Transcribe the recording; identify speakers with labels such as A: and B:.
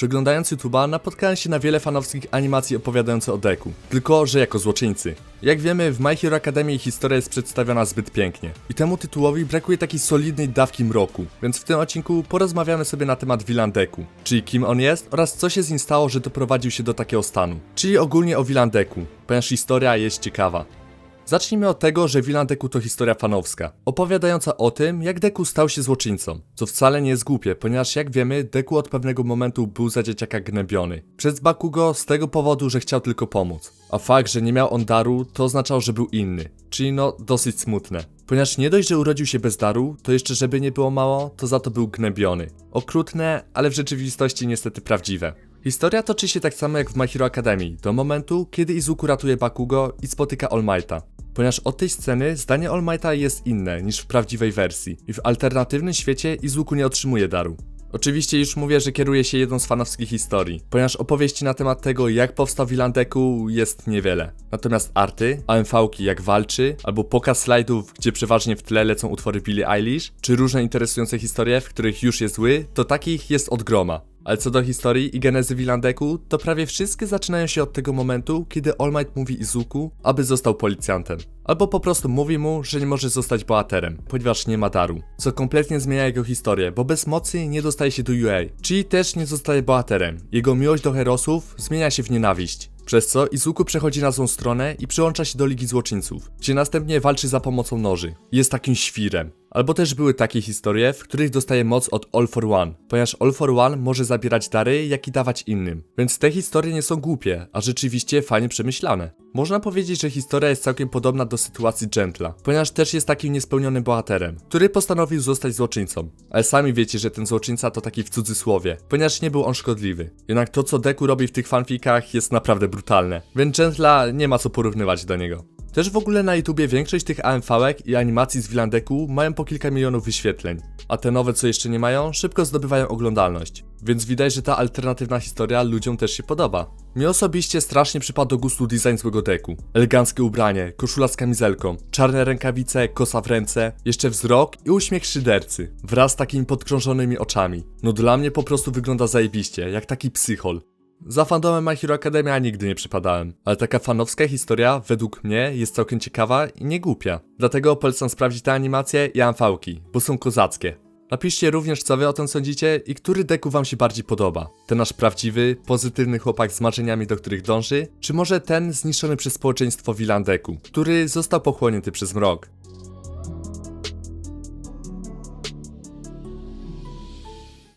A: Przeglądając YouTube'a napotkałem się na wiele fanowskich animacji opowiadających o Deku, tylko że jako złoczyńcy. Jak wiemy, w My Hero Academia ich historia jest przedstawiona zbyt pięknie. I temu tytułowi brakuje takiej solidnej dawki mroku, więc w tym odcinku porozmawiamy sobie na temat Villan Deku, czyli kim on jest oraz co się z nim stało, że doprowadził się do takiego stanu. Czyli ogólnie o Villan Deku, ponieważ historia jest ciekawa. Zacznijmy od tego, że Villan Deku to historia fanowska, opowiadająca o tym, jak Deku stał się złoczyńcą, co wcale nie jest głupie, ponieważ jak wiemy, Deku od pewnego momentu był za dzieciaka gnębiony. Przez Bakugo z tego powodu, że chciał tylko pomóc. A fakt, że nie miał on daru, to oznaczało, że był inny. Czyli no, dosyć smutne. Ponieważ nie dość, że urodził się bez daru, to jeszcze żeby nie było mało, to za to był gnębiony. Okrutne, ale w rzeczywistości niestety prawdziwe. Historia toczy się tak samo jak w My Hero Academy, do momentu, kiedy Izuku ratuje Bakugo i spotyka All Mighta. Ponieważ od tej sceny zdanie All Mighta jest inne niż w prawdziwej wersji i w alternatywnym świecie Izuku nie otrzymuje daru. Oczywiście już mówię, że kieruje się jedną z fanowskich historii, ponieważ opowieści na temat tego, jak powstał Wilandeku jest niewiele. Natomiast arty, AMV-ki jak walczy, albo pokaz slajdów, gdzie przeważnie w tle lecą utwory Billie Eilish, czy różne interesujące historie, w których już jest zły, to takich jest od groma. Ale co do historii i genezy Wilandeku, to prawie wszystkie zaczynają się od tego momentu, kiedy All Might mówi Izuku, aby został policjantem. Albo po prostu mówi mu, że nie może zostać bohaterem, ponieważ nie ma daru. Co kompletnie zmienia jego historię, bo bez mocy nie dostaje się do UA, czyli też nie zostaje bohaterem. Jego miłość do herosów zmienia się w nienawiść. Przez co Izuku przechodzi na złą stronę i przyłącza się do Ligi Złoczyńców, gdzie następnie walczy za pomocą noży. Jest takim świrem. Albo też były takie historie, w których dostaje moc od All for One, ponieważ All for One może zabierać dary, jak i dawać innym. Więc te historie nie są głupie, a rzeczywiście fajnie przemyślane. Można powiedzieć, że historia jest całkiem podobna do sytuacji Gentla, ponieważ też jest takim niespełnionym bohaterem, który postanowił zostać złoczyńcą. Ale sami wiecie, że ten złoczyńca to taki w cudzysłowie, ponieważ nie był on szkodliwy. Jednak to, co Deku robi w tych fanfikach jest naprawdę brutalne, więc Gentla nie ma co porównywać do niego. Też w ogóle na YouTubie większość tych AMV-ek i animacji z Wilandeku mają po kilka milionów wyświetleń, a te nowe, co jeszcze nie mają, szybko zdobywają oglądalność. Więc widać, że ta alternatywna historia ludziom też się podoba. Mi osobiście strasznie przypadł do gustu design złego deku. Eleganckie ubranie, koszula z kamizelką, czarne rękawice, kosa w ręce, jeszcze wzrok i uśmiech szydercy, wraz z takimi podkrążonymi oczami. No dla mnie po prostu wygląda zajebiście, jak taki psychol. Za fandomem My Hero Academia nigdy nie przypadałem, ale taka fanowska historia według mnie jest całkiem ciekawa i nie głupia. Dlatego polecam sprawdzić te animacje i amfałki, bo są kozackie. Napiszcie również co wy o tym sądzicie i który deku wam się bardziej podoba. Ten nasz prawdziwy, pozytywny chłopak z marzeniami, do których dąży, czy może ten zniszczony przez społeczeństwo Wilandeku, który został pochłonięty przez mrok.